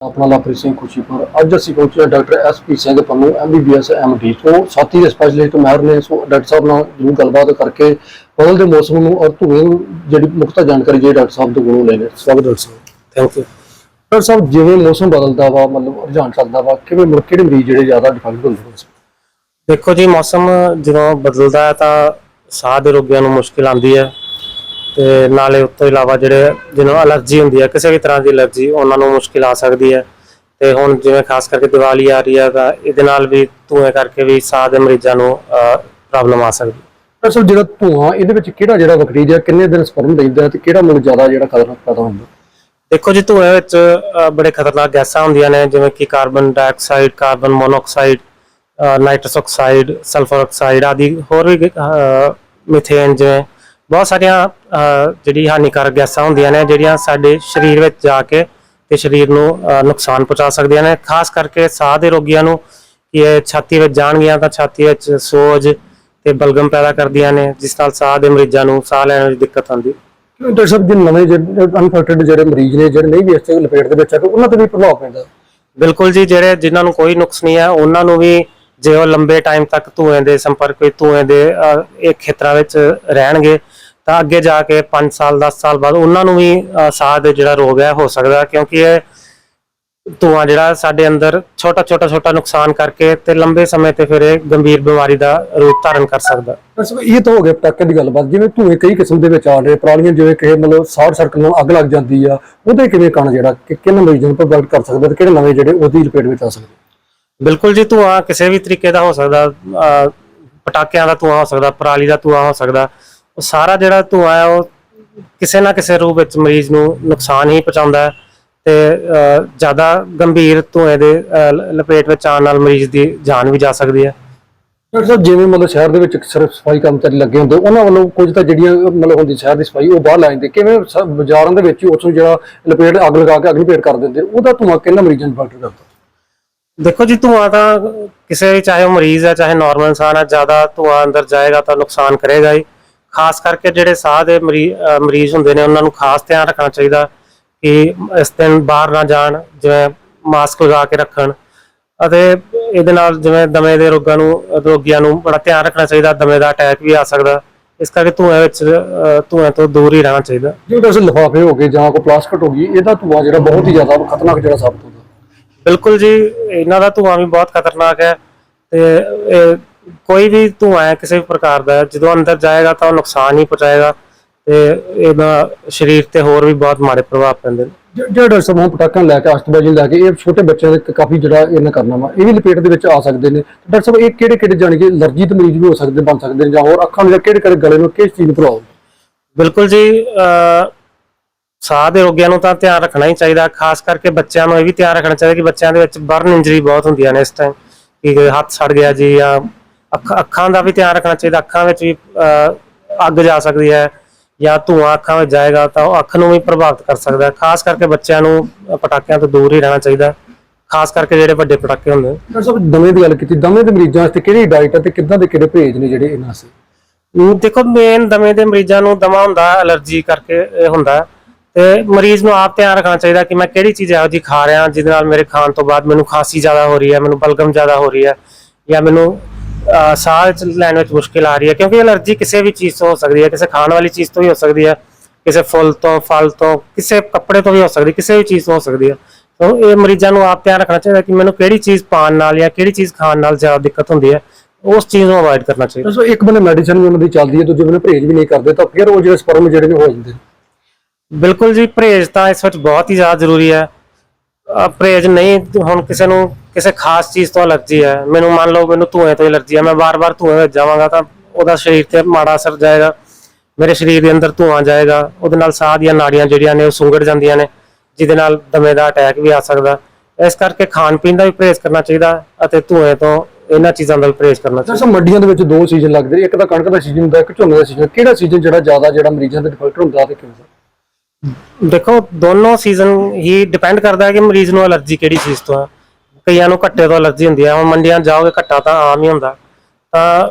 ਆਪਣਾ ਲਵਪ੍ਰੀਤ ਸਿੰਘ ਖੁਸ਼ੀਪੁਰ ਅੱਜ ਅਸੀਂ ਪਹੁੰਚੇ doctor S P Singh Pannu MBBS MD ਤੋਂ। ਸਾਥੀ ਦੇ ਸਪੈਸ਼ਲਿਸਟ ਮਾਹਰ ਨੇ ਸੋ ਡਾਕਟਰ ਸਾਹਿਬ ਨਾਲ ਜਰੂਰ ਗੱਲਬਾਤ ਕਰਕੇ ਬਦਲਦੇ ਮੌਸਮ ਨੂੰ ਔਰ ਧੂਏ ਨੂੰ ਜਿਹੜੀ ਮੁਕਤਾ ਜਾਣਕਾਰੀ ਜੇ ਡਾਕਟਰ ਸਾਹਿਬ ਤੋਂ ਕੋਲੋਂ ਲੈਣੇ ਸਵਾਗਤ ਡਾਕਟਰ ਸਾਹਿਬ। ਥੈਂਕ ਯੂ ਡਾਕਟਰ ਸਾਹਿਬ ਜਿਵੇਂ ਮੌਸਮ ਬਦਲਦਾ ਵਾ ਮਤਲਬ ਰੁਝਾਨ ਚੱਲਦਾ ਵਾ ਕਿਵੇਂ ਮੁੜ ਕਿਹੜੇ ਮਰੀਜ਼ ਜਿਹੜੇ ਜ਼ਿਆਦਾ ਡਿਫੈਕਟ ਹੁੰਦੇ ਨੇ? ਦੇਖੋ ਜੀ ਮੌਸਮ ਜਦੋਂ ਬਦਲਦਾ ਹੈ ਤਾਂ ਸਾਹ ਦੇ ਰੋਗੀਆਂ ਨੂੰ ਮੁਸ਼ਕਿਲ ਆਉਂਦੀ ਹੈ। ਤੇ ਨਾਲੇ ਉਸ ਤੋਂ ਇਲਾਵਾ ਜਿਹੜੇ ਜਿਹਨਾਂ ਨੂੰ ਅਲਰਜੀ ਹੁੰਦੀ ਹੈ ਕਿਸੇ ਵੀ ਤਰ੍ਹਾਂ ਦੀ ਅਲਰਜੀ ਉਹਨਾਂ ਨੂੰ ਮੁਸ਼ਕਿਲ ਆ ਸਕਦੀ ਹੈ। ਤੇ ਹੁਣ ਜਿਵੇਂ ਖਾਸ ਕਰਕੇ ਦੀਵਾਲੀ ਆ ਰਹੀ ਹੈ ਤਾਂ ਇਹਦੇ ਨਾਲ ਵੀ ਧੂਏ ਕਰਕੇ ਵੀ ਸਾਹ ਦੇ ਮਰੀਜ਼ਾਂ ਨੂੰ ਪ੍ਰੋਬਲਮ ਆ ਸਕਦੀ ਹੈ। ਡਾਕਟਰ ਸਾਹਿਬ ਜਿਹੜਾ ਧੂਆਂ ਇਹਦੇ ਵਿੱਚ ਕਿਹੜਾ ਜਿਹੜਾ ਬੈਕਟੀਰੀਆ ਕਿੰਨੇ ਦਿਨ ਸਪਰਮ ਰਹਿੰਦਾ ਤੇ ਕਿਹੜਾ ਮੁੜ ਜ਼ਿਆਦਾ ਜਿਹੜਾ ਖਤਰਨਾਕ ਪੈਦਾ ਹੁੰਦਾ? ਦੇਖੋ ਜੀ ਧੂਏ ਵਿੱਚ ਬੜੇ ਖਤਰਨਾਕ ਗੈਸਾਂ ਹੁੰਦੀਆਂ ਨੇ ਜਿਵੇਂ ਕਿ carbon dioxide carbon monoxide nitrous oxide sulphur oxide ਆਦਿ ਹੋਰ ਵੀ ਮਿਥੇਨ ਜਿਵੇਂ ਬਹੁਤ ਸਾਰੀਆਂ ਜਿਹੜੀ ਹਾਨੀਕਾਰਕ ਗੈਸਾਂ ਹੁੰਦੀਆਂ ਨੇ ਜਿਹੜੀਆਂ ਸਾਡੇ ਸਰੀਰ ਵਿੱਚ ਜਾ ਕੇ ਤੇ ਸਰੀਰ ਨੂੰ ਨੁਕਸਾਨ ਪਹੁੰਚਾ ਸਕਦੀਆਂ ਨੇ। ਖਾਸ ਕਰਕੇ ਸਾਹ ਦੇ ਰੋਗੀਆਂ ਨੂੰ ਕਿ ਇਹ ਛਾਤੀ ਵਿੱਚ ਜਾਣਗੀਆਂ ਤਾਂ ਛਾਤੀ ਵਿੱਚ ਸੋਜ ਤੇ ਬਲਗਮ ਪੈਦਾ ਕਰਦੀਆਂ ਨੇ ਜਿਸ ਨਾਲ ਸਾਹ ਦੇ ਮਰੀਜ਼ਾਂ ਨੂੰ ਸਾਹ ਲੈਣ ਵਿੱਚ ਦਿੱਕਤ ਆਉਂਦੀ। ਡਾਕਟਰ ਸਾਹਿਬ ਜਿਹੜੇ ਨਵੇਂ ਜਿਹੜੇ ਅਨਫੈਕਟਡ ਜਿਹੜੇ ਮਰੀਜ਼ ਨੇ ਜਿਹੜੇ ਨਹੀਂ ਵੀ ਇਸ ਤੇ ਲਪੇਟ ਦੇ ਵਿੱਚ ਆ ਉਹਨਾਂ ਤੇ ਵੀ ਪ੍ਰਭਾਵ ਪੈਂਦਾ? ਬਿਲਕੁਲ ਜੀ ਜਿਹੜੇ ਜਿਨ੍ਹਾਂ ਨੂੰ ਕੋਈ ਨੁਕਸ ਨਹੀਂ ਹੈ ਉਹਨਾਂ ਨੂੰ ਵੀ ਜੇ ਉਹ ਲੰਬੇ ਟਾਈਮ ਤੱਕ ਧੂਏ ਦੇ ਸੰਪਰਕ ਵਿੱਚ, ਧੂਏ ਦੇ ਇਹ ਖੇਤਰਾਂ ਵਿੱਚ ਰਹਿਣਗੇ, ਤਾਂ ਅੱਗੇ ਜਾ ਕੇ 5 ਸਾਲ 10 ਸਾਲ ਬਾਅਦ ਉਹਨਾਂ ਨੂੰ ਵੀ ਸਾਹ ਦੇ ਜਿਹੜਾ ਰੋਗ ਹੈ, ਹੋ ਸਕਦਾ ਕਿਉਂਕਿ ਇਹ ਧੂਆਂ ਜਿਹੜਾ ਸਾਡੇ ਅੰਦਰ ਛੋਟਾ ਛੋਟਾ ਛੋਟਾ ਨੁਕਸਾਨ ਕਰਕੇ ਤੇ ਲੰਬੇ ਸਮੇਂ ਤੇ ਫਿਰ ਇਹ ਗੰਭੀਰ ਬਿਮਾਰੀ ਦਾ ਰੂਪ ਧਾਰਨ ਕਰ ਸਕਦਾ ਬਸ ਇਹ ਤਾਂ ਹੋ ਗਿਆ ਪਟਾਕੇ ਦੀ ਗੱਲਬਾਤ, ਜਿਵੇਂ ਧੂਏ ਕਈ ਕਿਸਮ ਦੇ ਵਿੱਚ ਆ ਰਹੇ ਪਰਾਲੀਆਂ ਜਿਵੇਂ ਕਿ ਮਤਲਬ ਸ਼ਾਰਟ ਸਰਕਟ ਨਾਲ ਅੱਗ ਲੱਗ ਜਾਂਦੀ ਆ, ਉਹਦੇ ਕਿਵੇਂ ਕਣ ਜਿਹੜਾ, ਕਿ ਕਿਹਨਾਂ ਮਰੀਜ਼ਾਂ ਨੂੰ ਪ੍ਰਭਾਵਿਤ ਕਰ ਸਕਦਾ ਤੇ ਕਿਹੜੇ ਨਵੇਂ ਜਿਹੜੇ ਉਹਦੀ ਰਿਪੇਟ ਵਿੱਚ ਆ ਸਕਦੇ? ਬਿਲਕੁਲ ਜੀ ਧੂਆਂ ਕਿਸੇ ਵੀ ਤਰੀਕੇ ਦਾ ਹੋ ਸਕਦਾ, ਅਹ, ਪਟਾਕਿਆਂ ਦਾ ਧੂਆਂ ਹੋ ਸਕਦਾ, ਪਰਾਲੀ ਦਾ ਧੂਆਂ ਹੋ ਸਕਦਾ, ਉਹ ਸਾਰਾ ਜਿਹੜਾ ਧੂਆਂ ਹੈ, ਉਹ ਕਿਸੇ ਨਾ ਕਿਸੇ ਰੂਪ ਵਿੱਚ ਮਰੀਜ਼ ਨੂੰ ਨੁਕਸਾਨ ਹੀ ਪਹੁੰਚਾਉਂਦਾ ਹੈ ਤੇ, ਅਹ, ਜ਼ਿਆਦਾ ਗੰਭੀਰ ਧੂਏ ਦੇ, ਅਹ, ਲ- ਲਪੇਟ ਵਿੱਚ ਆਉਣ ਨਾਲ ਮਰੀਜ਼ ਦੀ ਜਾਨ ਵੀ ਜਾ ਸਕਦੀ ਹੈ। ਡਾਕਟਰ ਸਾਹਿਬ, ਜਿਵੇਂ ਮਤਲਬ ਸ਼ਹਿਰ ਦੇ ਵਿੱਚ ਸਿਰਫ ਸਫ਼ਾਈ ਕਰਮਚਾਰੀ ਲੱਗੇ ਹੁੰਦੇ, ਉਹਨਾਂ ਵੱਲੋਂ ਕੁਝ ਤਾਂ ਜਿਹੜੀਆਂ, ਮਤਲਬ ਹੁੰਦੀ ਸ਼ਹਿਰ ਦੀ ਸਫ਼ਾਈ, ਉਹ ਬਾਹਰ ਲੈ ਜਾਂਦੇ ਕਿਵੇਂ ਸ- ਬਾਜ਼ਾਰਾਂ ਦੇ ਵਿੱਚ ਹੀ ਉਸ ਨੂੰ ਜਿਹੜਾ ਲਪੇਟ, ਅੱਗ ਲਗਾ ਕੇ ਅਗਨੀ ਭੇਟ ਕਰ ਦਿੰਦੇ, ਉਹਦਾ ਧੂੰਆਂ ਕਿੰਨਾ ਮਰੀਜ਼ਾਂ ਨੂੰ ਪ੍ਰਭਾਵਿਤ ਕਰਦਾ? ਦੇਖੋ ਜੀ, ਧੂਆਂ ਤਾਂ ਕਿਸੇ ਚਾਹੇ ਉਹ ਮਰੀਜ਼ ਹੈ ਚਾਹੇ ਨਾਰਮਲ ਇਨਸਾਨ ਹੈ ਜ਼ਿਆਦਾ ਧੂਆਂ ਅੰਦਰ ਜਾਏਗਾ ਤਾਂ ਨੁਕਸਾਨ ਕਰੇਗਾ ਹੀ। ਖਾਸ ਕਰਕੇ ਜਿਹੜੇ ਸਾਹ ਦੇ ਮਰੀ- ਅਹ ਮਰੀਜ਼ ਹੁੰਦੇ ਨੇ, ਉਹਨਾਂ ਨੂੰ ਖਾਸ ਧਿਆਨ ਰੱਖਣਾ ਚਾਹੀਦਾ ਕਿ ਇਸ ਦਿਨ ਬਾਹਰ ਨਾ ਜਾਣ, ਜਿਵੇਂ ਮਾਸਕ ਲਗਾ ਕੇ ਰੱਖਣ। ਅਤੇ ਇਹਦੇ ਨਾਲ ਜਿਵੇਂ ਦਮੇ ਦੇ ਰੋਗਾਂ ਨੂੰ, ਰੋਗੀਆਂ ਨੂੰ ਬੜਾ ਧਿਆਨ ਰੱਖਣਾ ਚਾਹੀਦਾ, ਦਮੇ ਦਾ ਅਟੈਕ ਵੀ ਆ ਸਕਦਾ। ਇਸ ਕਰਕੇ ਧੂਏ ਵਿੱਚ ਅਹ ਧੂਏ ਤੋਂ ਦੂਰ ਹੀ ਰਹਿਣਾ ਚਾਹੀਦਾ। ਜਿਹੜੇ ਵੈਸੇ ਲਿਫਾਫੇ ਹੋ ਗਏ ਜਾਂ ਕੋਈ ਪਲਾਸਟਿਕ ਹੋ ਗਈ, ਇਹਦਾ ਧੂਆਂ ਜਿਹੜਾ ਬਹੁਤ ਹੀ ਜ਼ਿਆਦਾ ਖਤਰਨਾਕ ਜਿਹੜਾ ਸਾਬਤ ਹੁੰਦਾ ਬਿਲਕੁਲ ਜੀ ਇਹਨਾਂ ਦਾ ਧੂਆਂ ਵੀ ਬਹੁਤ ਖਤਰਨਾਕ ਹੈ ਤੇ ਕੋਈ ਵੀ ਧੂਆਂ ਹੈ ਕਿਸੇ ਵੀ ਪ੍ਰਕਾਰ ਦਾ ਜਦੋਂ ਅੰਦਰ ਜਾਏਗਾ ਤਾਂ ਉਹ ਨੁਕਸਾਨ ਹੀ ਪਹੁੰਚਾਏਗਾ ਤੇ ਇਹਦਾ ਸਰੀਰ ਤੇ ਹੋਰ ਵੀ ਬਹੁਤ ਮਾੜੇ ਪ੍ਰਭਾਵ ਪੈਂਦੇ ਨੇ। ਜਿਹੜਾ ਹੁਣ ਪਟਾਕਿਆਂ ਲੈ ਕੇ ਅਸਤਬਾਜੀ ਲੈ ਕੇ ਇਹ ਛੋਟੇ ਬੱਚਿਆਂ ਦੇ ਕਾਫੀ ਜਿਹੜਾ ਇਹਨਾਂ ਕਰਨਾ ਵਾ ਇਹ ਵੀ ਲਪੇਟ ਦੇ ਵਿੱਚ ਆ ਸਕਦੇ ਨੇ। ਡਾਕਟਰ ਸਾਹਿਬ ਇਹ ਕਿਹੜੇ ਕਿਹੜੇ ਜਾਣੀ ਕਿ ਅਲਰਜੀ ਦੇ ਮਰੀਜ਼ ਵੀ ਹੋ ਸਕਦੇ ਬਣ ਸਕਦੇ ਨੇ ਜਾਂ ਹੋਰ ਅੱਖਾਂ ਜਾਂ ਕਿਹੜੇ ਕਿਹੜੇ ਗਲੇ ਨੂੰ ਕਿਸ ਚੀਜ਼ ਨੂੰ ਪ੍ਰਭਾਵ ਬਿਲਕੁਲ ਜੀ ਸਾਹ ਦੇ ਰੋਗੀਆਂ ਨੂੰ ਤਾਂ ਧਿਆਨ ਰੱਖਣਾ ਹੀ ਚਾਹੀਦਾ ਖਾਸ ਕਰਕੇ ਬੱਚਿਆਂ ਨੂੰ ਇਹ ਵੀ ਧਿਆਨ ਰੱਖਣਾ ਚਾਹੀਦਾ ਕਿ ਬੱਚਿਆਂ ਦੇ ਵਿੱਚ ਬਰਨ ਇੰਜਰੀ ਬਹੁਤ ਹੁੰਦੀਆਂ ਨੇ ਇਸ ਟਾਈਮ ਕਿ ਹੱਥ ਸੜ ਗਿਆ ਜੀ ਜਾਂ ਅੱਖ- ਦਾ ਵੀ ਧਿਆਨ ਰੱਖਣਾ ਚਾਹੀਦਾ ਅੱਖਾਂ ਵਿੱਚ ਵੀ ਅੱਗ ਜਾ ਸਕਦੀ ਹੈ ਜਾਂ ਧੂਆਂ ਅੱਖਾਂ ਵਿੱਚ ਜਾਏਗਾ ਤਾਂ ਉਹ ਅੱਖ ਨੂੰ ਵੀ ਪ੍ਰਭਾਵਿਤ ਕਰ ਸਕਦਾ ਹੈ ਖਾਸ ਕਰਕੇ ਬੱਚਿਆਂ ਨੂੰ ਪਟਾਕਿਆਂ ਤੋਂ ਦੂਰ ਹੀ ਰਹਿਣਾ ਚਾਹੀਦਾ। ਖਾਸ ਕਰਕੇ ਜਿਹੜੇ ਵੱਡੇ ਪਟਾਕੇ ਹੁੰਦੇ ਡਾਕਟਰ ਸਾਹਿਬ ਦਮੇ ਦੀ ਗੱਲ ਕੀਤੀ ਦਮੇ ਦੇ ਮਰੀਜ਼ਾਂ ਵਾਸਤੇ ਕਿਹੜੀ ਡਾਈਟ ਹੈ ਤੇ ਕਿੱਦਾਂ ਦੇ ਕਿਹੜੇ ਭੇਜ ਨੇ ਜਿਹੜੇ ਇਹਨਾਂ ਸੇ ਦੇਖੋ ਮੇਨ ਦਮੇ ਦੇ ਮਰੀਜ਼ਾਂ ਨੂੰ ਦਮਾ ਹੁੰਦਾ ਅਲਰਜੀ ਕਰਕੇ ਹੁੰਦਾ। ਤੇ ਮਰੀਜ਼ ਨੂੰ ਆਪ ਧਿਆਨ ਰੱਖਣਾ ਚਾਹੀਦਾ ਕਿ ਮੈਂ ਕਿਹੜੀ ਚੀਜ਼ ਇਹੋ ਜਿਹੀ ਖਾ ਰਿਹਾ ਜਿਹਦੇ ਨਾਲ ਮੇਰੇ ਖਾਣ ਤੋਂ ਬਾਅਦ ਮੈਨੂੰ ਖਾਂਸੀ ਜ਼ਿਆਦਾ ਹੋ ਰਹੀ ਹੈ, ਮੈਨੂੰ ਬਲਗਮ ਜ਼ਿਆਦਾ ਹੋ ਰਹੀ ਹੈ ਜਾਂ ਮੈਨੂੰ ਸਾਹ ਲੈਣ ਵਿੱਚ ਮੁਸ਼ਕਿਲ ਆ ਰਹੀ ਹੈ, ਕਿਉਂਕਿ ਅਲਰਜੀ ਕਿਸੇ ਵੀ ਚੀਜ਼ ਤੋਂ ਹੋ ਸਕਦੀ ਹੈ, ਕਿਸੇ ਖਾਣ ਵਾਲੀ ਚੀਜ਼ ਤੋਂ ਵੀ ਹੋ ਸਕਦੀ ਹੈ, ਕਿਸੇ ਫੁੱਲ ਤੋਂ, ਫਲ ਤੋਂ, ਕਿਸੇ ਕੱਪੜੇ ਤੋਂ ਵੀ ਹੋ ਸਕਦੀ, ਕਿਸੇ ਵੀ ਚੀਜ਼ ਤੋਂ ਹੋ ਸਕਦੀ ਹੈ। ਤਾਂ ਇਹ ਮਰੀਜ਼ਾਂ ਨੂੰ ਆਪ ਧਿਆਨ ਰੱਖਣਾ ਚਾਹੀਦਾ ਕਿ ਮੈਨੂੰ ਕਿਹੜੀ ਚੀਜ਼ ਪਾਣ ਨਾਲ ਜਾਂ ਕਿਹੜੀ ਚੀਜ਼ ਖਾਣ ਨਾਲ ਜ਼ਿਆਦਾ ਦਿੱਕਤ ਹੁੰਦੀ ਹੈ, ਉਸ ਚੀਜ਼ ਨੂੰ ਅਵੋਇਡ ਕਰਨਾ ਚਾਹੀਦਾ। ਡਾਕਟਰ ਇੱਕ ਬੰਦੇ ਮੈਡੀਸਨ ਵੀ ਉਹਨਾਂ ਦੀ ਚੱਲਦੀ ਹੈ, ਦੂਜੇ ਬੰਦੇ ਪਰਹੇਜ਼ ਵੀ ਨਹੀਂ ਕਰਦੇ, ਤਾਂ ਫਿਰ ਉਹ ਜਿਹੜੇ ਸਪਰਮ ਜਿਹੜੇ ਨੇ ਹੋ ਜਾਂਦੇ ਬਿਲਕੁਲ ਜੀ, ਪਰਹੇਜ਼ ਤਾਂ ਇਸ ਵਿੱਚ ਬਹੁਤ ਹੀ ਜ਼ਿਆਦਾ ਜ਼ਰੂਰੀ ਹੈ। ਅਹ ਪਰਹੇਜ਼ ਨਹੀਂ, ਹੁਣ ਕਿਸੇ ਨੂੰ, ਕਿਸੇ ਖਾਸ ਚੀਜ਼ ਤੋਂ ਅਲਰਜੀ ਹੈ। ਮੈਨੂੰ ਮੰਨ ਲਓ, ਮੈਨੂੰ ਧੂਏ ਤੋਂ ਅਲਰਜੀ ਹੈ। ਮੈਂ ਵਾਰ-ਵਾਰ ਧੂਏ ਵਿੱਚ ਜਾਵਾਂਗਾ ਤਾਂ ਉਹਦਾ ਸਰੀਰ ਤੇ ਮਾੜਾ ਅਸਰ ਜਾਏਗਾ। ਮੇਰੇ ਸਰੀਰ ਦੇ ਅੰਦਰ ਧੂਆਂ ਜਾਏਗਾ। ਉਹਦੇ ਨਾਲ ਸਾਹ ਦੀਆਂ ਨਾੜੀਆਂ ਜਿਹੜੀਆਂ ਨੇ, ਉਹ ਸੁੰਗੜ ਜਾਂਦੀਆਂ ਨੇ, ਜਿਹਦੇ ਨਾਲ ਦਮੇ ਦਾ ਅਟੈਕ ਵੀ ਆ ਸਕਦਾ। ਇਸ ਕਰਕੇ ਖਾਣ ਪੀਣ ਦਾ ਵੀ ਪਰਹੇਜ਼ ਕਰਨਾ ਚਾਹੀਦਾ ਅਤੇ ਧੂਏ ਤੋਂ ਇਹਨਾਂ ਚੀਜ਼ਾਂ ਦਾ ਵੀ ਪਰਹੇਜ਼ ਕਰਨਾ ਚਾਹੀਦਾ ਡਾਕਟਰ ਮੰਡੀਆਂ ਦੇ ਵਿੱਚ ਦੋ ਸੀਜ਼ਨ ਲੱਗਦੇ ਨੇ। ਇੱਕ ਤਾਂ ਕਣਕ ਦਾ ਸੀਜ਼ਨ ਹੁੰਦਾ, ਇੱਕ ਝੋਨੇ ਦਾ ਸੀਜ਼ਨ ਕਿਹੜਾ ਸੀਜ਼ਨ ਜਿਹੜਾ ਜ਼ਿਆਦਾ, ਜਿਹੜਾ ਮਰੀਜ਼ਾਂ ਦੇ ਡਿਫੈਕਟ ਹੁੰਦਾ ਤੇ ਕਿਵੇਂ ਦੇਖੋ ਦੋਨੋਂ ਸੀਜ਼ਨ ਹੀ ਡਿਪੈਂਡ ਕਰਦਾ ਹੈ ਕਿ ਮਰੀਜ਼ ਨੂੰ ਅਲਰਜੀ ਕਿਹੜੀ ਚੀਜ਼ ਤੋਂ ਹੈ ਕਈਆਂ ਨੂੰ ਘੱਟੇ ਤੋਂ ਅਲਰਜੀ ਹੁੰਦੀ ਹੈ ਹੁਣ ਮੰਡੀਆਂ ਜਾਓਗੇ ਘੱਟਾ ਤਾਂ ਆਮ ਹੀ ਹੁੰਦਾ। ਤਾਂ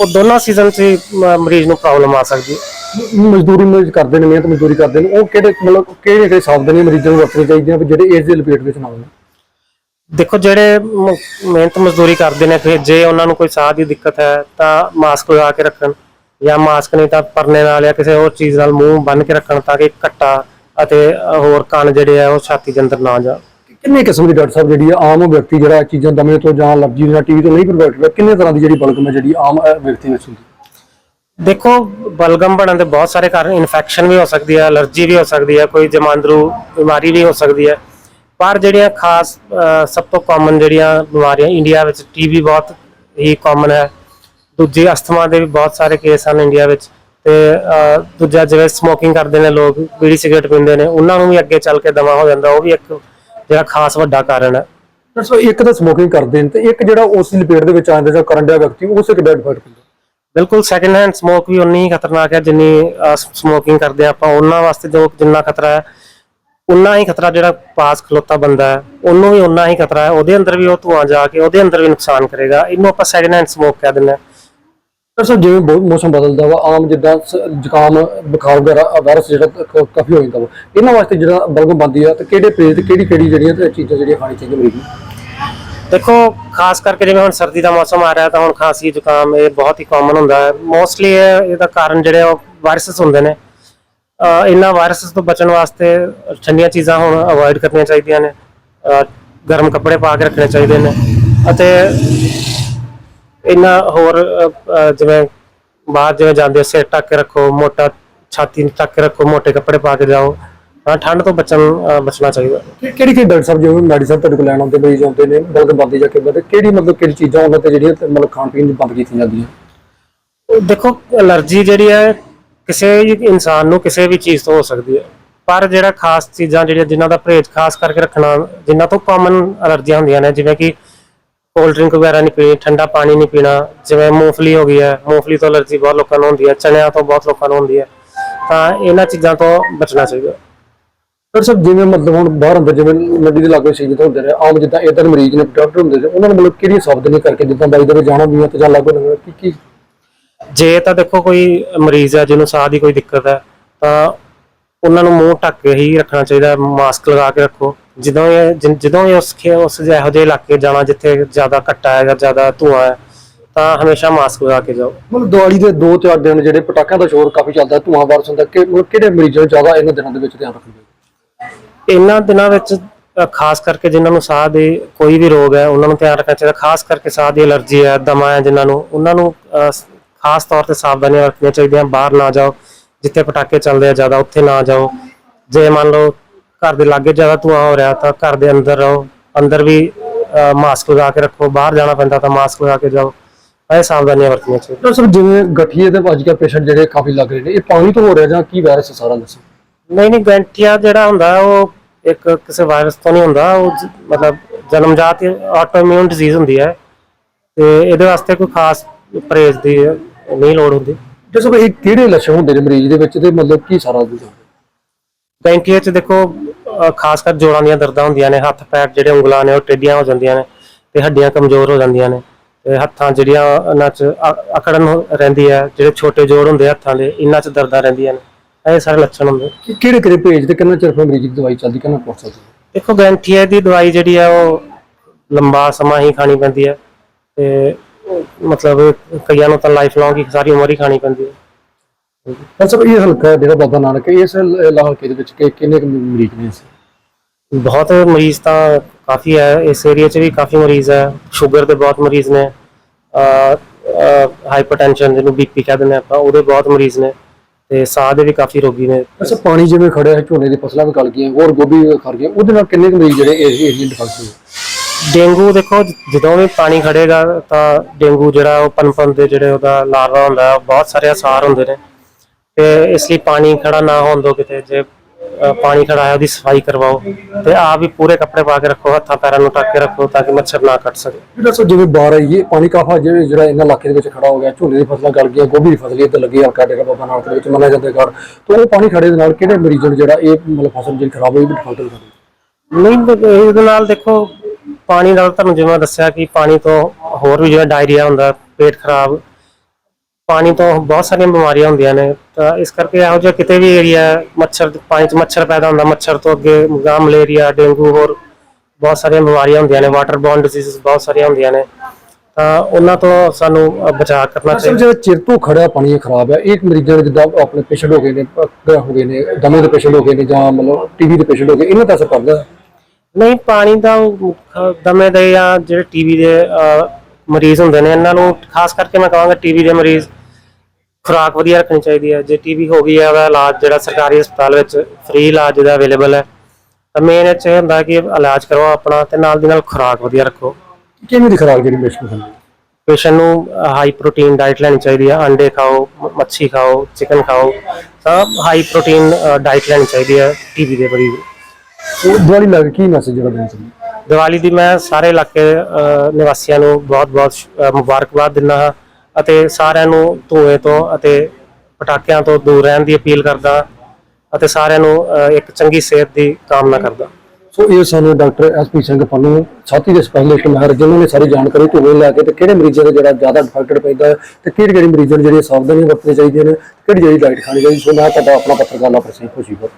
ਉਹ ਦੋਨੋਂ ਸੀਜ਼ਨ 'ਚ ਹੀ ਮ- ਮਰੀਜ਼ ਨੂੰ ਪ੍ਰੋਬਲਮ ਆ ਸਕਦੀ ਹੈ ਮਜ਼ਦੂਰੀ ਮਜ਼ਦੂਰੀ ਕਰਦੇ ਨੇ ਮਿਹਨਤ ਮਜ਼ਦੂਰੀ ਕਰਦੇ ਨੇ ਉਹ ਕਿਹੜੇ ਮਤਲਬ ਕਿਹੜੇ ਕਿਹੜੇ ਸਾਵਧਾਨੀ ਮਰੀਜ਼ਾਂ ਨੂੰ ਵਰਤਣੀ ਚਾਹੀਦੀਆਂ ਵੀ ਜਿਹੜੇ ਇਸ ਦੇ ਲਪੇਟ ਵਿੱਚ ਨਾ? ਆਉਣ ਦੇਖੋ ਜਿਹੜੇ ਮ- ਮਿਹਨਤ ਮਜ਼ਦੂਰੀ ਕਰਦੇ ਨੇ ਫਿਰ ਜੇ ਉਹਨਾਂ ਨੂੰ ਕੋਈ ਸਾਹ ਦੀ ਦਿੱਕਤ ਹੈ ਤਾਂ ਮਾਸਕ ਲਗਾ ਕੇ ਰੱਖਣ। ਜਾਂ ਮਾਸਕ ਨਹੀਂ ਤਾਂ ਪਰਨੇ ਨਾਲ ਜਾਂ ਕਿਸੇ ਹੋਰ ਚੀਜ਼ ਨਾਲ ਮੂੰਹ ਬੰਨ ਕੇ ਰੱਖਣ ਤਾਂ ਕਿ ਕੱਟਾ ਅਤੇ ਹੋਰ ਕੰਨ ਜਿਹੜੇ ਆ ਉਹ ਛਾਤੀ ਦੇ ਅੰਦਰ ਨਾ ਜਾਣ। ਕਿੰਨੇ ਕਿਸਮ ਦੀ ਡਾਕਟਰ ਸਾਹਿਬ ਜਿਹੜੀ ਆ ਆਮ ਵਿਅਕਤੀ ਜਿਹੜਾ ਇਹ ਚੀਜ਼ਾਂ ਦਮੇ ਤੋਂ ਜਾਂ ਅਲਰਜੀ ਜਾਂ ਟੀਵੀ ਤੋਂ ਨਹੀਂ ਪ੍ਰਭਾਵਿਤ ਹੁੰਦਾ ਕਿੰਨੇ ਤਰ੍ਹਾਂ ਦੀ ਜਿਹੜੀ ਬਲਗਮ ਹੈ ਜਿਹੜੀ ਆਮ ਵਿਅਕਤੀ ਵਿੱਚ ਹੁੰਦੀ ਦੇਖੋ ਬਲਗਮ ਬਣਨ ਦੇ ਬਹੁਤ ਸਾਰੇ ਕਾਰਨ ਇਨਫੈਕਸ਼ਨ ਵੀ ਹੋ ਸਕਦੀ ਹੈ ਅਲਰਜੀ ਵੀ ਹੋ ਸਕਦੀ ਹੈ ਕੋਈ ਜਮਾਂਦਰੂ ਬਿਮਾਰੀ ਵੀ ਹੋ ਸਕਦੀ ਹੈ ਪਰ ਜਿਹੜੀਆਂ ਖਾਸ ਸਭ ਤੋਂ ਕਾਮਨ ਜਿਹੜੀਆਂ ਬਿਮਾਰੀਆਂ ਇੰਡੀਆ ਵਿੱਚ ਟੀਬੀ ਬਹੁਤ ਹੀ ਕਾਮਨ ਹੈ। ਦੂਜੀ ਅਸਥਮਾ ਦੇ ਵੀ ਬਹੁਤ ਸਾਰੇ ਕੇਸ ਹਨ ਇੰਡੀਆ ਵਿੱਚ ਤੇ ਦੂਜਾ ਜਿਵੇਂ ਸਮੋਕਿੰਗ ਕਰਦੇ ਨੇ ਲੋਕ ਬੀੜੀ ਸਿਗਰਟ ਪੀਂਦੇ ਨੇ ਉਹਨਾਂ ਨੂੰ ਵੀ ਅੱਗੇ ਚੱਲ ਕੇ ਦਮਾ ਹੋ ਜਾਂਦਾ ਉਹ ਵੀ ਇੱਕ ਜਿਹੜਾ ਖਾਸ ਵੱਡਾ ਕਾਰਨ ਹੈ। ਸਾਹਿਬ ਇੱਕ ਤਾਂ ਸਮੋਕਿੰਗ ਕਰਦੇ ਨੇ ਤੇ ਇੱਕ ਜਿਹੜਾ ਉਸ ਦੀ ਲਪੇਟ ਦੇ ਵਿੱਚ ਆਉਂਦਾ ਜਾਂ ਕਰਨ ਡਿਆ ਵਿਅਕਤੀ ਉਸ ਤੇ ਕਿੱਦਾਂ ਇਫੈਕਟ ਪੈਂਦਾ। ਬਿਲਕੁਲ ਸੈਕੰਡ ਹੈਂਡ ਸਮੋਕ ਵੀ ਉਨੀ ਹੀ ਖਤਰਨਾਕ ਹੈ ਜਿੰਨੀ ਸਮੋਕਿੰਗ ਕਰਦੇ ਆ ਆਪਾਂ ਉਹਨਾਂ ਵਾਸਤੇ ਜੋ ਜਿੰਨਾ ਖਤਰਾ ਹੈ ਉਨਾ ਹੀ ਖਤਰਾ ਜਿਹੜਾ ਪਾਸ ਖਲੋਤਾ ਬੰਦਾ ਹੈ ਉਹਨੂੰ ਵੀ ਉਨਾ ਹੀ ਖਤਰਾ ਹੈ ਉਹਦੇ ਅੰਦਰ ਵੀ ਉਹ ਧੂਆਂ ਜਾ ਕੇ ਉਹਦੇ ਅੰਦਰ ਵੀ ਨੁਕਸਾਨ ਕਰੇਗਾ ਇਹਨੂੰ ਆਪਾਂ ਸੈਕੰਡ ਹੈਂਡ ਸਮੋਕ ਕਹਿ ਦਿੰਦੇ ਹਾਂ। ਡਾਕਟਰ ਸਾਹਿਬ ਜਿਵੇਂ ਬਹੁਤ ਮੌਸਮ ਬਦਲਦਾ ਵਾ, ਆਮ ਜਿੱਦਾਂ ਸ- ਜ਼ੁਕਾਮ, ਬੁਖਾਰ ਵਗੈਰਾ ਵਾਇਰਸ ਜਿਹੜਾ ਕ- ਕਾਫੀ ਹੋ ਜਾਂਦਾ ਵਾ। ਇਹਨਾਂ ਵਾਸਤੇ ਜਿਹੜਾ ਬਲਗਮ ਬੰਦੀ ਆ, ਤੇ ਕਿਹੜੇ ਪੇਜ ਤੇ ਕਿਹੜੀ ਕਿਹੜੀ ਜਿਹੜੀਆਂ ਤੇ ਚੀਜ਼ਾਂ ਜਿਹੜੀਆਂ ਖਾਣੀ ਚਾਹੀਦੀਆਂ ਮਰੀਜ਼ ਨੂੰ? ਦੇਖੋ, ਖਾਸ ਕਰਕੇ ਜਿਵੇਂ ਹੁਣ ਸਰਦੀ ਦਾ ਮੌਸਮ ਆ ਰਿਹਾ, ਤਾਂ ਹੁਣ ਖਾਂਸੀ, ਜ਼ੁਕਾਮ ਇਹ ਬਹੁਤ ਹੀ ਕਾਮਨ ਹੁੰਦਾ ਹੈ। ਮੋਸਟਲੀ ਇਹਦਾ ਕਾਰਨ ਜਿਹੜੇ ਉਹ ਵਾਇਰਸਸ ਹੁੰਦੇ ਨੇ। ਅਹ ਇਹਨਾਂ ਵਾਇਰਸਸ ਤੋਂ ਬਚਣ ਵਾਸਤੇ ਠੰਡੀਆਂ ਚੀਜ਼ਾਂ ਹੁਣ ਅਵੋਇਡ ਕਰਨੀਆਂ ਚਾਹੀਦੀਆਂ ਨੇ। ਅਹ ਗਰਮ ਕੱਪੜੇ ਪਾ ਕੇ ਰੱਖਣੇ ਚਾਹੀਦੇ ਨੇ। ਅਤੇ ਇਹਨਾਂ ਹੋਰ ਅਹ, ਅਹ, ਜਿਵੇਂ ਬਾਹਰ ਜਿਵੇਂ ਜਾਂਦੇ ਹੋ, ਸਿਰ ਢੱਕ ਕੇ ਰੱਖੋ ਮੋਟਾ ਛਾਤੀ ਨੂੰ ਢੱਕ ਕੇ ਰੱਖੋ ਮੋਟੇ ਕੱਪੜੇ ਪਾ ਕੇ ਜਾਓ ਹਾਂ ਠੰਡ ਤੋਂ ਬਚਣ ਅਹ, ਬਚਣਾ ਚਾਹੀਦਾ। ਕਿ- ਕਿਹੜੀ ਕਿਹੜੀ ਡਾਕਟਰ ਸਾਹਿਬ ਜਿਵੇਂ ਮੈਡੀਸਨ ਤੁਹਾਡੇ ਕੋਲ ਲੈਣ ਆਉਂਦੇ ਮਰੀਜ਼ ਆਉਂਦੇ ਨੇ ਬਲਗਮ ਬੰਦੀ ਜਾ ਕੇ ਬੰਦੇ ਕਿਹੜੀ ਮਤਲਬ ਕਿਹੜੀ ਚੀਜ਼ਾਂ ਉਹਨਾਂ ਤੇ ਜਿਹੜੀਆਂ ਤੇ ਮਤਲਬ ਖਾਣ ਪੀਣ ਦੀ ਬੰਦ ਕੀਤੀਆਂ ਜਾਂਦੀਆਂ? ਦੇਖੋ ਐਲਰਜੀ ਜਿਹੜੀ ਹੈ ਕਿਸੇ ਵੀ ਇਨਸਾਨ ਨੂੰ ਕਿਸੇ ਵੀ ਚੀਜ਼ ਤੋਂ ਹੋ ਸਕਦੀ ਹੈ। ਪਰ ਜਿਹੜਾ ਖਾਸ ਚੀਜ਼ਾਂ ਜਿਹੜੀਆਂ ਜਿਨ੍ਹਾਂ ਦਾ ਪਰਹੇਜ਼ ਖਾਸ ਕਰਕੇ ਰੱਖਣਾ ਜਿਨ੍ਹਾਂ ਤੋਂ ਕਾਮਨ ਐਲਰਜੀਆਂ ਹੁੰਦੀਆਂ ਨੇ ਜਿਵੇਂ ਕਿ ਕੋਲਡ ਡਰਿੰਕ ਵਗੈਰਾ ਨਹੀਂ ਪੀਣੀ ਠੰਡਾ ਪਾਣੀ ਨਹੀਂ ਪੀਣਾ ਜਿਵੇਂ ਮੂੰਗਫਲੀ ਹੋ ਗਈ ਹੈ ਮੂੰਗਫਲੀ ਤੋਂ ਐਲਰਜੀ ਬਹੁਤ ਲੋਕਾਂ ਨੂੰ ਹੁੰਦੀ ਹੈ ਚਨਿਆਂ ਤੋਂ ਬਹੁਤ ਲੋਕਾਂ ਨੂੰ ਹੁੰਦੀ ਹੈ ਤਾਂ ਇਹਨਾਂ ਚੀਜ਼ਾਂ ਤੋਂ ਬਚਣਾ ਚਾਹੀਦਾ। ਡਾਕਟਰ ਸਾਹਿਬ ਜਿਵੇਂ ਮਤਲਬ ਹੁਣ ਬਾਹਰ ਅੰਦਰ ਜਿਵੇਂ ਨਦੀ ਦੇ ਲਾਗੇ ਸੀਜ਼ਨ ਹੁੰਦੇ ਨੇ ਆਮ ਜਿੱਦਾਂ ਇਧਰ ਮਰੀਜ਼ ਨੇ ਡਾਕਟਰ ਹੁੰਦੇ ਨੇ ਉਹਨਾਂ ਨੂੰ ਮਤਲਬ ਕਿਹੜੀ ਸਾਵਧਾਨੀ ਕਰਕੇ ਜਿੱਦਾਂ ਬਾਈ ਦੇ ਜਾਣਾ ਵੀ ਹੈ ਤੇ ਜਾਂ ਲਾਗੋ ਲੱਗਣਾ ਕੀ ਕੀ? ਜੇ ਤਾਂ ਦੇਖੋ ਕੋਈ ਮਰੀਜ਼ ਹੈ ਜਿਹਨੂੰ ਸਾਹ ਦੀ ਕੋਈ ਦਿੱਕਤ ਹੈ ਤਾਂ ਉਹਨਾਂ ਨੂੰ ਮੂੰਹ ਢੱਕ ਕੇ ਹੀ ਰੱਖਣਾ ਚਾਹੀਦਾ ਮਾਸਕ ਲਗਾ ਕੇ ਰੱਖੋ। ਜਦੋਂ ਇਹ ਜਦੋਂ ਇਹ ਉਸ ਖੇ- ਉਸ ਇਹੋ ਜਿਹੇ ਇਲਾਕੇ ਜਾਣਾ ਜਿੱਥੇ ਜ਼ਿਆਦਾ ਘੱਟਾ ਹੈ ਜਾਂ ਜ਼ਿਆਦਾ ਧੂਆਂ ਹੈ ਤਾਂ ਹਮੇਸ਼ਾ ਮਾਸਕ ਲਗਾ ਕੇ ਜਾਓ। ਮਤਲਬ ਦੀਵਾਲੀ ਦੇ 2-4 ਦਿਨ ਜਿਹੜੇ ਪਟਾਕਿਆਂ ਦਾ ਸ਼ੋਰ ਕਾਫੀ ਚੱਲਦਾ ਧੂਆਂ ਬਾਰਸ ਹੁੰਦਾ ਕਿ ਮਤਲਬ ਕਿਹੜੇ ਮਰੀਜ਼ਾਂ ਨੂੰ ਜ਼ਿਆਦਾ ਇਹਨਾਂ ਦਿਨਾਂ ਦੇ ਵਿੱਚ ਧਿਆਨ ਰੱਖਣਾ ਚਾਹੀਦਾ? ਇਹਨਾਂ ਦਿਨਾਂ ਵਿੱਚ ਅ, ਖਾਸ ਕਰਕੇ ਜਿਨ੍ਹਾਂ ਨੂੰ ਸਾਹ ਦੇ ਕੋਈ ਵੀ ਰੋਗ ਹੈ ਉਹਨਾਂ ਨੂੰ ਧਿਆਨ ਰੱਖਣਾ ਚਾਹੀਦਾ ਖਾਸ ਕਰਕੇ ਸਾਹ ਦੀ ਐਲਰਜੀ ਹੈ ਦਮਾ ਹੈ ਜਿਨ੍ਹਾਂ ਨੂੰ ਉਹਨਾਂ ਨੂੰ ਅ, ਸ- ਖਾਸ ਤੌਰ ਤੇ ਸਾਵਧਾਨੀਆਂ ਵਰਤਣੀਆਂ ਚਾਹੀਦੀਆਂ ਬਾਹਰ ਨਾ ਜਾਓ ਜਿੱਥੇ ਪਟਾਕੇ ਚੱਲਦੇ ਆ ਜ਼ਿਆਦਾ ਉੱਥੇ ਨਾ ਜਾਓ। ਜੇ ਮੰਨ ਲਓ ਘਰ ਦੇ ਲਾਗੇ ਜ਼ਿਆਦਾ ਧੂਆਂ ਹੋ ਰਿਹਾ ਤਾਂ ਘਰ ਦੇ ਅੰਦਰ ਰਹੋ ਅੰਦਰ ਵੀ ਮਾਸਕ ਲਗਾ ਕੇ ਰੱਖੋ ਬਾਹਰ ਜਾਣਾ ਪੈਂਦਾ ਤਾਂ ਮਾਸਕ ਲਗਾ ਕੇ ਜਾਓ। ਇਹ ਸਾਵਧਾਨੀਆਂ ਵਰਤਣੀਆਂ ਚਾਹੀਦੀਆਂ। ਡਾਕਟਰ ਸਾਹਿਬ ਜਿਵੇਂ ਗਠੀਏ ਦੇ ਅੱਜ ਕੱਲ੍ਹ ਪੇਸ਼ੈਂਟ ਜਿਹੜੇ ਕਾਫੀ ਲੱਗ ਰਹੇ ਨੇ ਇਹ ਪਾਣੀ ਤੋਂ ਹੋ ਰਿਹਾ ਜਾਂ ਕੀ ਵਾਇਰਸ ਹੈ ਸਾਰਾ ਦੱਸੋ? ਨਹੀਂ ਨਹੀਂ ਗੈਂਟੀਆ ਜਿਹੜਾ ਹੁੰਦਾ ਉਹ ਇੱਕ ਕਿਸੇ ਵਾਇਰਸ ਤੋਂ ਨਹੀਂ ਹੁੰਦਾ ਉਹ ਮਤਲਬ ਜਨਮਜਾਤ ਆਟੋਇਮਿਊਨ ਡਿਜ਼ੀਜ਼ ਹੁੰਦੀ ਹੈ। ਤੇ ਇਹਦੇ ਵਾਸਤੇ ਕੋਈ ਖਾਸ ਪਰਹੇਜ਼ ਦੀ ਨਹੀਂ ਲੋੜ ਹੁੰਦੀ। ਸਾਹਿਬ ਇਹ ਕਿਹੜੇ ਲੱਛਣ ਹੁੰਦੇ ਨੇ ਮਰੀਜ਼ ਦੇ ਵਿੱਚ ਤੇ ਮਤਲਬ ਕੀ ਸਾਰਾ ਕੁਝ ਗੈਂਟੀਆ ਚ ਦੇਖੋ ਖਾਸ ਕਰ ਜੋੜਾਂ ਦੀਆਂ ਦਰਦਾਂ ਹੁੰਦੀਆਂ ਨੇ ਹੱਥ ਪੈਰ ਜਿਹੜੇ ਉਂਗਲਾਂ ਨੇ ਉਹ ਟੇਢੀਆਂ ਹੋ ਜਾਂਦੀਆਂ ਨੇ ਤੇ ਹੱਡੀਆਂ ਕਮਜ਼ੋਰ ਹੋ ਜਾਂਦੀਆਂ ਨੇ ਤੇ ਹੱਥਾਂ ਜਿਹੜੀਆਂ ਇਹਨਾਂ ਚ ਅ- ਅਕੜਨ ਹੋ- ਰਹਿੰਦੀ ਹੈ ਜਿਹੜੇ ਛੋਟੇ ਜੋੜ ਹੁੰਦੇ ਆ ਹੱਥਾਂ ਦੇ ਇਹਨਾਂ ਚ ਦਰਦਾਂ ਰਹਿੰਦੀਆਂ ਨੇ। ਇਹ ਸਾਰੇ ਲੱਛਣ ਹੁੰਦੇ। ਕਿ ਕਿਹੜੇ ਕਿਹੜੇ ਭੇਜ ਤੇ ਕਿੰਨਾ ਚਿਰ ਫਿਰ ਦੀ ਦਵਾਈ ਚੱਲਦੀ ਕਿੰਨਾ ਪਹੁੰਚ ਸਕਦੀ ਦੇਖੋ ਗੈਂਠੀਆ ਦੀ ਦਵਾਈ ਜਿਹੜੀ ਆ ਉਹ ਲੰਬਾ ਸਮਾਂ ਹੀ ਖਾਣੀ ਪੈਂਦੀ ਹੈ ਤੇ ਉਹ ਮਤਲਬ ਕਈਆਂ ਨੂੰ ਤਾਂ ਲਾਈਫ ਲੌਂਗ ਹੀ ਸਾਰੀ ਉਮਰ ਹੀ ਖਾਣੀ ਪੈਂਦੀ ਹੈ। ਡਾਕਟਰ ਸਾਹਿਬ ਇਹ ਹਲਕਾ ਜਿਹੜਾ ਬਾਬਾ ਨਾਨਕ ਹੈ, ਇਸ ਹਲਕੇ ਦੇ ਵਿੱਚ ਕਿ- ਕਿੰਨੇ ਕੁ ਮਰੀਜ਼ ਨੇ ਇਸ? ਬਹੁਤ ਮਰੀਜ਼ ਤਾਂ ਕਾਫੀ ਹੈ ਇਸ ਏਰੀਆ 'ਚ ਵੀ ਕਾਫੀ ਮਰੀਜ਼ ਹੈ ਸ਼ੂਗਰ ਦੇ ਬਹੁਤ ਮਰੀਜ਼ ਨੇ ਹਾਈਪਰਟੈਂਸ਼ਨ ਜਿਹਨੂੰ ਬੀਪੀ ਕਹਿ ਦਿੰਦੇ ਆਪਾਂ ਉਹਦੇ ਬਹੁਤ ਮਰੀਜ਼ ਨੇ ਤੇ ਸਾਹ ਦੇ ਵੀ ਕਾਫੀ ਰੋਗੀ ਨੇ। ਅੱਛਾ ਪਾਣੀ ਜਿਵੇਂ ਖੜਿਆ ਹੈ ਝੋਨੇ ਦੀ ਫਸਲਾਂ ਵੀ ਗਲ ਗਈਆਂ ਹੋਰ ਗੋਭੀ ਖੜ ਗਈ ਉਹਦੇ ਨਾਲ ਕਿੰਨੇ ਕੁ ਮਰੀਜ਼ ਜਿਹੜੇ ਇਸ ਏਰੀਆ ਦੇ ਫਸ ਗਏ ਡੇਂਗੂ ਦੇਖੋ ਜ- ਜਦੋਂ ਵੀ ਪਾਣੀ ਖੜੇਗਾ ਤਾਂ ਡੇਂਗੂ ਜਿਹੜਾ ਉਹ ਪਨਪਨ ਦੇ ਜਿਹੜੇ ਉਹਦਾ ਲਾਰਵਾ ਹੁੰਦਾ ਹੈ, ਉਹ ਬਹੁਤ ਸਾਰੇ ਅਸਾਰ ਹੁੰਦੇ ਨੇ। ਤੇ ਇਸ ਲਈ ਪਾਣੀ ਖੜਾ ਨਾ ਹੋਣ ਦਿਓ ਕਿਤੇ ਜੇ ਅ, ਪਾਣੀ ਖੜਾ ਹੈ ਉਹਦੀ ਸਫ਼ਾਈ ਕਰਵਾਓ ਤੇ ਆਪ ਵੀ ਪੂਰੇ ਕੱਪੜੇ ਪਾ ਕੇ ਰੱਖੋ ਹੱਥਾਂ ਪੈਰਾਂ ਨੂੰ ਢੱਕ ਕੇ ਰੱਖੋ ਤਾਂ ਕਿ ਮੱਛਰ ਨਾ ਕੱਟ ਸਕੇ। ਜਿਹੜਾ ਸੋ ਜਿਵੇਂ ਬਾਹਰ ਆਈਏ ਪਾਣੀ ਕਾਫਾ ਜਿਹੜੇ ਜਿਹੜਾ ਇਹਨਾਂ ਇਲਾਕੇ ਦੇ ਵਿੱਚ ਖੜਾ ਹੋ ਗਿਆ ਝੋਨੇ ਦੀ ਫਸਲਾਂ ਗਲ ਗਈਆਂ ਗੋਭੀ ਦੀ ਫਸਲ ਇੱਧਰ ਲੱਗੀ ਹਲਕਾ ਡੇਰਾ ਬਾਬਾ ਨਾਨਕ ਦੇ ਵਿੱਚ ਮੰਨਿਆ ਜਾਂਦਾ ਘਰ। ਤੋਂ ਉਹ ਪਾਣੀ ਖੜੇ ਦੇ ਨਾਲ ਕਿਹੜੇ ਮਰੀਜ਼ਾਂ ਨੂੰ ਜਿਹੜਾ ਇਹ ਮਤਲਬ ਫਸਲ ਜਿਹੜੀ ਖਰਾਬ ਹੋਈ ਵੀ ਡਿਫਾਲਟ ਹੋ ਜਾਂਦੀ ਨਹੀਂ ਤੇ ਇਹਦੇ ਨਾਲ ਦੇਖੋ ਪਾਣੀ ਨਾਲ ਤੁਹਾਨੂੰ ਜਿਵੇਂ ਮੈਂ ਦੱਸਿਆ ਕਿ ਪਾਣੀ ਤੋਂ ਹੋਰ ਵੀ ਜਿਵੇਂ ਡਾਇਰੀਆ ਹੁੰਦਾ ਪੇਟ ਖਰਾਬ ਪਾਣੀ ਤੋਂ ਬਹੁਤ ਸਾਰੀਆਂ ਬਿਮਾਰੀਆਂ ਹੁੰਦੀਆਂ ਨੇ। ਤਾਂ ਇਸ ਕਰਕੇ ਇਹੋ ਜਿਹਾ ਕਿਤੇ ਵੀ ਏਰੀਆ ਮੱਛਰ ਪਾਣੀ 'ਚ ਮੱਛਰ ਪੈਦਾ ਹੁੰਦਾ ਮੱਛਰ ਤੋਂ ਅੱਗੇ ਗਾ ਮਲੇਰੀਆ ਡੇਂਗੂ ਹੋਰ ਬਹੁਤ ਸਾਰੀਆਂ ਬਿਮਾਰੀਆਂ ਹੁੰਦੀਆਂ ਨੇ ਵਾਟਰ ਬੋਰਨ ਡਿਜ਼ੀਜ਼ਸ ਬਹੁਤ ਸਾਰੀਆਂ ਹੁੰਦੀਆਂ ਨੇ। ਤਾਂ ਉਹਨਾਂ ਤੋਂ ਸਾਨੂੰ ਬਚਾਅ ਕਰਨਾ ਅਸਲ ਚਾਹੀਦਾ ਜਿਹੜਾ ਚਿਰ ਤੋਂ ਖੜਿਆ ਪਾਣੀ ਇਹ ਖਰਾਬ ਹੈ ਇਹ ਮਰੀਜ਼ਾਂ ਨੇ ਜਿੱਦਾਂ ਆਪਣੇ ਪੇਸ਼ੈਂਟ ਹੋ ਗਏ ਨੇ ਅਹ ਹੋ ਗਏ ਨੇ ਦਮੇ ਦੇ ਪੇਸ਼ੈਂਟ ਹੋ ਗਏ ਨੇ ਜਾਂ ਮਤਲਬ ਟੀਵੀ ਦੇ ਪੇਸ਼ੈਂਟ ਹੋ ਗਏ ਇਹਨਾਂ ਦਾ ਅਸਰ ਪੜਦਾ ਨਹੀਂ ਪਾਣੀ ਦਾ ਉਹ, ਦਮੇ ਦੇ ਜਾਂ ਜਿਹੜੇ ਟੀਵੀ ਦੇ ਮਰੀਜ਼ ਹੁੰਦੇ ਨੇ ਇਹਨਾਂ ਨੂੰ ਖਾਸ ਕਰਕੇ ਮੈਂ ਕਹਾਂਗਾ ਟੀਵੀ ਦੇ ਮਰੀਜ਼ ਖੁਰਾਕ ਵਧੀਆ ਰੱਖਣੀ ਚਾਹੀਦੀ ਹੈ। ਜੇ ਟੀਵੀ ਹੋ ਗਈ ਹੈ ਉਹਦਾ ਇਲਾਜ ਜਿਹੜਾ ਸਰਕਾਰੀ ਹਸਪਤਾਲ ਵਿੱਚ ਫ੍ਰੀ ਇਲਾਜ ਜਿਹੜਾ ਅਵੇਲੇਬਲ ਹੈ ਤਾਂ ਮੇਨ ਇਹ 'ਚ ਇਹ ਹੁੰਦਾ ਕਿ ਇਲਾਜ ਕਰਵਾਓ ਆਪਣਾ ਤੇ ਨਾਲ ਦੀ ਨਾਲ ਖੁਰਾਕ ਵਧੀਆ ਰੱਖੋ। ਕਿਵੇਂ ਦੀ ਖਰਾਬ ਜਿਹੜੀ ਪੇਸ਼ੈਂਟ ਹੁੰਦੀ ਪੇਸ਼ੈਂਟ ਨੂੰ ਹਾਈ ਪ੍ਰੋਟੀਨ ਡਾਈਟ ਲੈਣੀ ਚਾਹੀਦੀ ਹੈ। ਅੰਡੇ ਖਾਓ ਮੱਛੀ ਖਾਓ ਚਿਕਨ ਖਾਓ ਤਾਂ ਹਾਈ ਪ੍ਰੋਟੀਨ ਡਾਈਟ ਲੈਣੀ ਚਾਹੀਦੀ ਹੈ ਟੀਵੀ ਦੇ ਮਰੀਜ਼ ਨੂੰ। ਉਹ ਦਿਵਾਲੀ ਲੱਗ ਕੀ ਮੈਸੇਜ ਜਿਹੜਾ ਦੇਣਾ ਚਾਹੁੰਦੇ ਦੀਵਾਲੀ ਦੀ ਮੈਂ ਸਾਰੇ ਇਲਾਕੇ ਨਿਵਾਸੀਆਂ ਨੂੰ ਬਹੁਤ-ਬਹੁਤ ਸ਼- ਅ, ਮੁਬਾਰਕਬਾਦ ਦਿੰਦਾ ਹਾਂ। ਅਤੇ ਸਾਰਿਆਂ ਨੂੰ ਧੂਏ ਤੋਂ ਅਤੇ ਪਟਾਕਿਆਂ ਤੋਂ ਦੂਰ ਰਹਿਣ ਦੀ ਅਪੀਲ ਕਰਦਾ ਅਤੇ ਸਾਰਿਆਂ ਨੂੰ ਅ, ਇੱਕ ਚੰਗੀ ਸਿਹਤ ਦੀ ਕਾਮਨਾ ਕਰਦਾ। ਸੋ ਇਹ ਸਾਨੂੰ ਡਾਕਟਰ ਐਸਪੀ ਸਿੰਘ ਪੰਨੂ ਛਾਤੀ ਦੇ ਸਪੈਸ਼ਲਿਸਟ ਮਾਹਰ ਜਿਨ੍ਹਾਂ ਨੇ ਸਾਰੀ ਜਾਣਕਾਰੀ ਢੂਵੇਂ ਲੈ ਕੇ ਤੇ ਕਿਹੜੇ ਮਰੀਜ਼ਾਂ ਦਾ ਜਿਹੜਾ ਜ਼ਿਆਦਾ ਇਨਫੈਕਟਡ ਪੈਂਦਾ ਹੈ ਤੇ ਕਿਹੜੀ ਕਿਹੜੇ ਮਰੀਜ਼ਾਂ ਨੂੰ ਜਿਹੜੀਆਂ ਸਾਵਧਾਨੀਆਂ ਵਰਤਣੀਆਂ ਚਾਹੀਦੀਆਂ ਨੇ ਕਿਹੜੀ ਜਿਹੜੀ ਡਾਈਟ ਖਾਣੀ ਚਾਹੀਦੀ ਸੋ ਮੈਂ ਤੁਹਾਡਾ ਆਪਣਾ ਪੱਤਰਕਾਰ ਲਾ ਪ੍ਰਸੀਤ ਖੁਸ਼ੀਪੁਰ